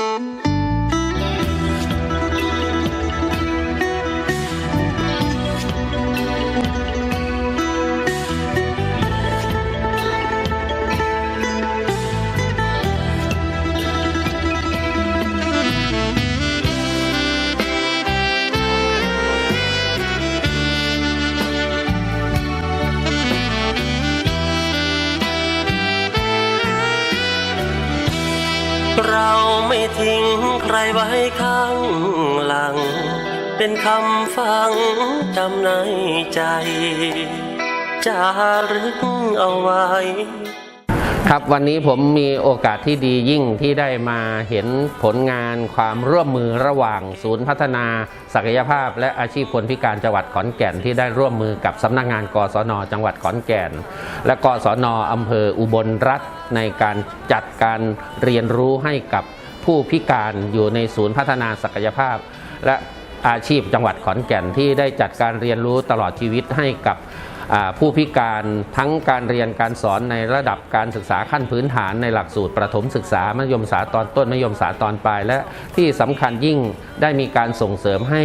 Música เราไม่ทิ้งใครไว้ข้างหลัง เป็นคำฟังจำในใจ จารึกเอาไว้ ครับวันนี้ผมมีโอกาสที่ดียิ่งที่ได้มาเห็นผลงานความร่วมมือระหว่างศูนย์พัฒนาศักยภาพ และอาชีพคนพิการจังหวัดขอนแก่นที่ได้ร่วมมือกับสำนักงานกศน จังหวัดขอนแก่น และกศนอำเภออุบลรัฐในการจัดการเรียนรู้ให้กับผู้พิการอยู่ในศูนย์พัฒนาศักยภาพ และอาชีพจังหวัดขอนแก่นที่ได้จัดการเรียนรู้ตลอดชีวิตให้กับ ผู้พิการทั้งการเรียนการสอนในระดับการศึกษาขั้นพื้นฐานในหลักสูตรประถมศึกษามัธยมศึกษาตอนต้นมัธยมศึกษาตอนปลาย และที่สำคัญยิ่งได้มีการส่งเสริมให้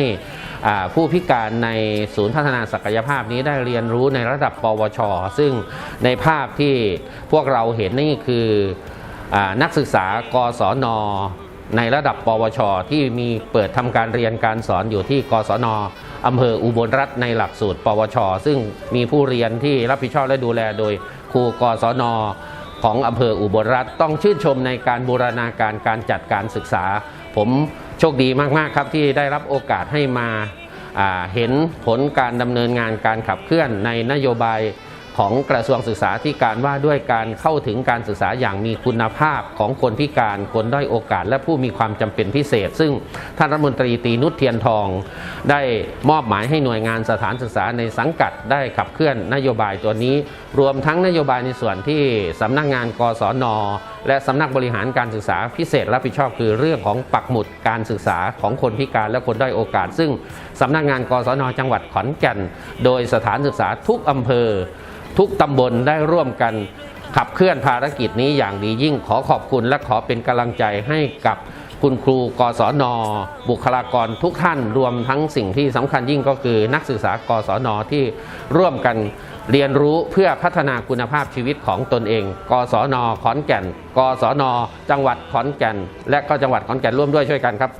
ผู้พิการในศูนย์พัฒนาศักยภาพนี้ได้เรียนรู้ในระดับ ปวช ซึ่งในภาพที่พวกเราเห็นนี่คืออนักศึกษากศนในระดับ ปวช ที่มีเปิดทำการเรียนการสอนอยู่ที่กศน อำเภออุบลรัฐในหลักสูตร ปวช ซึ่งมีผู้เรียนที่รับผิดชอบและดูแลโดยครูกศนของอำเภออุบลรัฐต้องชื่นชมในการบูรณาการการจัดการศึกษา ผมโชคดีมาก ๆ ครับที่ได้รับโอกาสให้มาาเห็นผลการดำเนินงานการขับเคลื่อนในนโยบาย ของกระทรวงศึกษาธิการว่าด้วยการเข้าถึงการศึกษาอย่างมีคุณภาพของคนพิการคนด้อยโอกาส และผู้มีความจำเป็นพิเศษ ซึ่งท่านรัฐมนตรีตีนุชเทียนทอง ได้มอบหมายให้หน่วยงานสถานศึกษาในสังกัดได้ขับเคลื่อนนโยบายตัวนี้ รวมทั้งนโยบายในส่วนที่สำนักงานกศน และสำนักบริหารการศึกษาพิเศษรับผิดชอบคือเรื่องของปักหมุดการศึกษาของคนพิการและคนด้อยโอกาส ซึ่งสำนักงานกศน จังหวัดขอนแก่น โดยสถานศึกษาทุกอำเภอ ทุกตำบลได้ร่วมกันขับเคลื่อนภารกิจนี้อย่างดียิ่งขอขอบคุณและขอเป็นกำลังใจให้กับคุณครูกศน บุคลากรทุกท่านรวมทั้งสิ่งที่สำคัญยิ่งก็คือนักศึกษากศน ที่ร่วมกันเรียนรู้เพื่อพัฒนาคุณภาพชีวิตของตนเอง กศน ขอนแก่น กศน จังหวัดขอนแก่น และก็จังหวัดขอนแก่นร่วมด้วยช่วยกันครับ